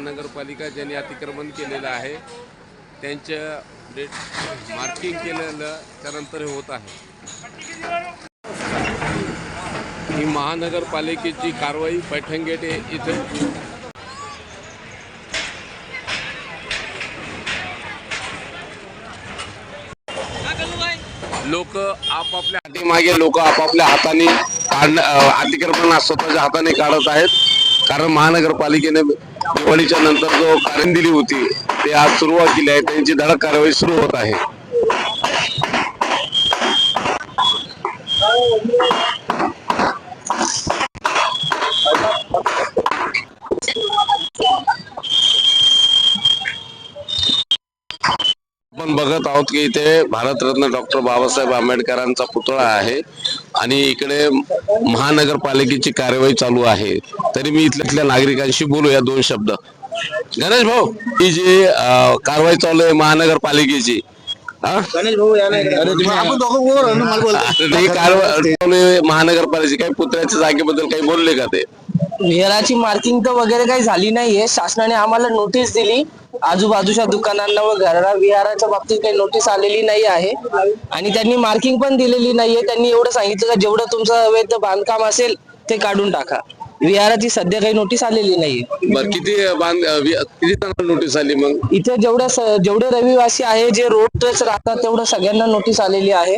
महानगरपालिका ज्यांनी अतिक्रमण केलेलं आहे त्यांच्या डेट मार्किंग केलेलं त्यानंतर हे होत आहे. ही महानगरपालिकेची कारवाई पैठणगेट ये- इथे लोक आपापल्या मागे लोक आपापल्या हाताने काढ अतिक्रमण स्वतःच्या हाताने काढत आहेत. कारण महानगरपालिकेने दिवाळीच्या नंतर जो कारण दिली होती ते आज सुरुवात केली आहे. त्यांची धडक कारवाई सुरू होत आहे. आपण बघत आहोत की इथे भारतरत्न डॉक्टर बाबासाहेब आंबेडकरांचा पुतळा आहे. आणि इकडे महानगरपालिकेची कार्यवाही चालू आहे. तरी मी इथल्या इथल्या नागरिकांशी बोलूया दोन शब्द. गणेश भाऊ ही जी कारवाई चालू आहे महानगरपालिकेची या बोल. महानगरपालिकेची काही पुतळ्याच्या जागेबद्दल काही बोलले का ते? विहाराची मार्किंग तर वगैरे काही झाली नाहीये. शासनाने आम्हाला नोटीस दिली. आजूबाजूच्या दुकानांना व घरा विहाराच्या बाबतीत काही नोटीस आलेली नाही आहे. आणि त्यांनी मार्किंग पण दिलेली नाहीये. त्यांनी एवढं सांगितलं का जेवढं तुमचं अवैध बांधकाम असेल ते काढून टाका. विहाराची सध्या काही नोटीस आलेली नाहीये. बर किती बांध अं, वि- किती जणांना नोटीस आली मग? इथे जेवढ्या स- जेवढे रहिवासी आहे जे रोड टच राहतात तेवढं सगळ्यांना नोटीस आलेली आहे.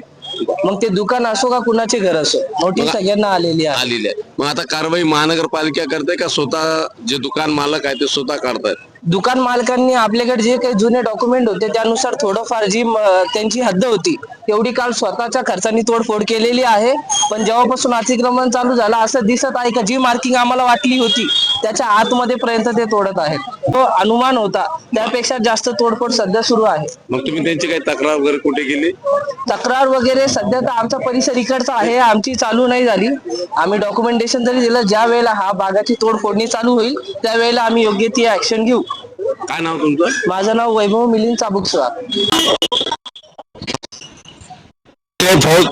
मग ते दुकान असो का कुणाचे घर असो? नोटीस सगळ्यांना आलेली आहे. आलेली आहे. मग आता कारवाई महानगरपालिका करते का स्वतः जे दुकान मालक आहे ते स्वतः काढतायत? दुकान मालकांनी आपल्याकडे जे काही जुने डॉक्युमेंट होते त्यानुसार थोडंफार जी म- त्यांची हद्द होती तेवढी काल स्वतःच्या खर्चाने तोडफोड केलेली आहे. पण जेव्हापासून अतिक्रमण चालू झालं असं दिसत आहे का? जी मार्किंग आम्हाला वाटली होती त्याच्या आतमध्ये पर्यंत ते तोडत आहेत. तो अनुमान होता. त्यापेक्षा जास्त तोडफोड सध्या सुरू आहे. मग तुम्ही त्यांची काही तक्रार वगैरे कुठे केली? तक्रार वगैरे सध्या तर आमचा परिसर इकडचा आहे आमची चालू नाही झाली. आम्ही डॉक्युमेंटेशन जरी दिलं ज्या वेळेला हा बागाची तोडफोडणी चालू होईल त्यावेळेला आम्ही योग्य ती ऍक्शन घेऊ. काय नाव तुमचं? माझं नाव वैभव मिलिंद फौज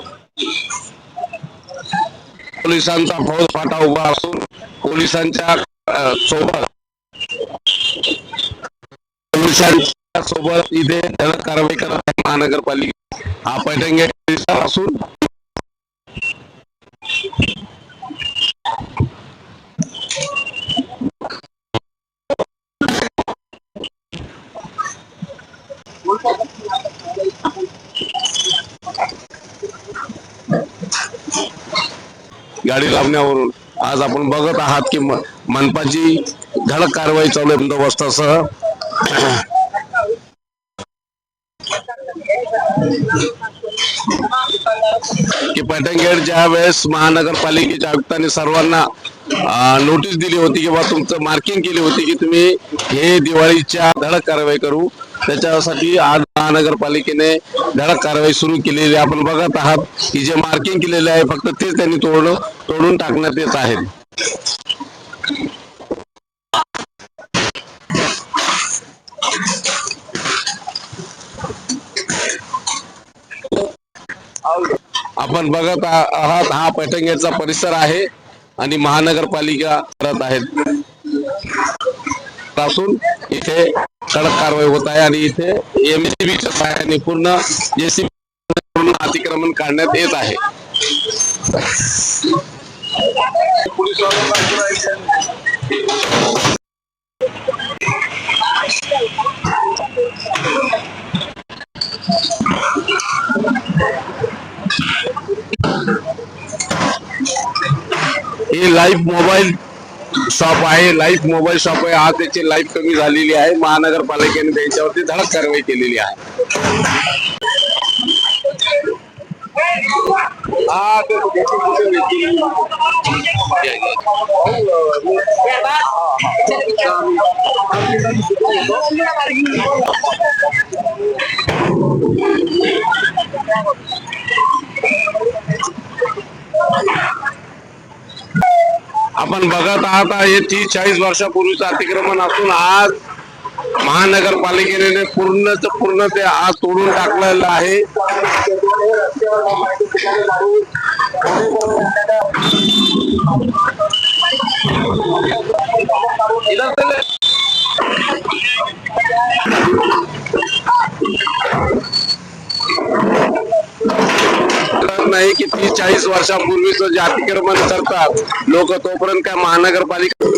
पोलिसांचा फौज फाटा उभा असून पोलिसांच्या सोबत पोलिसांच्या सोबत इथे त्याला कारवाई करत आहे महानगरपालिका. हा पैठण असून गाडी लावण्यावरून आज आपण बघत आहात की मनपाची धडक कारवाई चालू आहे बंदोबस्तासह. की पैठणगेट ज्या वेळेस महानगरपालिकेच्या आयुक्तांनी सर्वांना नोटीस दिली होती किंवा तुमचं मार्किंग केली होती की तुम्ही हे दिवाळीच्या धडक कारवाई करू त्याच्यासाठी आज महानगरपालिकेने धडक कारवाई सुरू केलेली आपण बघत आहात की जे मार्किंग केलेले आहे फक्त तेच त्यांनी तोडलं तोडून टाकण्यात येत आहेत आपण बघत आहात. हा पैठणगेटचा परिसर आहे आणि महानगरपालिका करत आहेत. असून इथे कडक कारवाई होत आहे आणि इथे एमसीबीच्या सहाय्याने पूर्ण एसीबी अतिक्रमण काढण्यात येत आहे. हे लाईव्ह मोबाईल शॉप आहे. लाईव्ह मोबाईल शॉप आहे. आज त्याची लाईव्ह कमी झालेली आहे. महानगरपालिकेने त्यांच्यावरती धडक कारवाई केलेली आहे. आपण बघत आहात हे तीस चाळीस वर्षापूर्वीचं अतिक्रमण असून आज महानगरपालिकेने पूर्णच पूर्ण ते आज तोडून टाकलेलं आहे. आहे कि तीस चाळीस वर्षापूर्वी जो जातीकरण करता लोक तोपर्यंत काय महानगरपालिका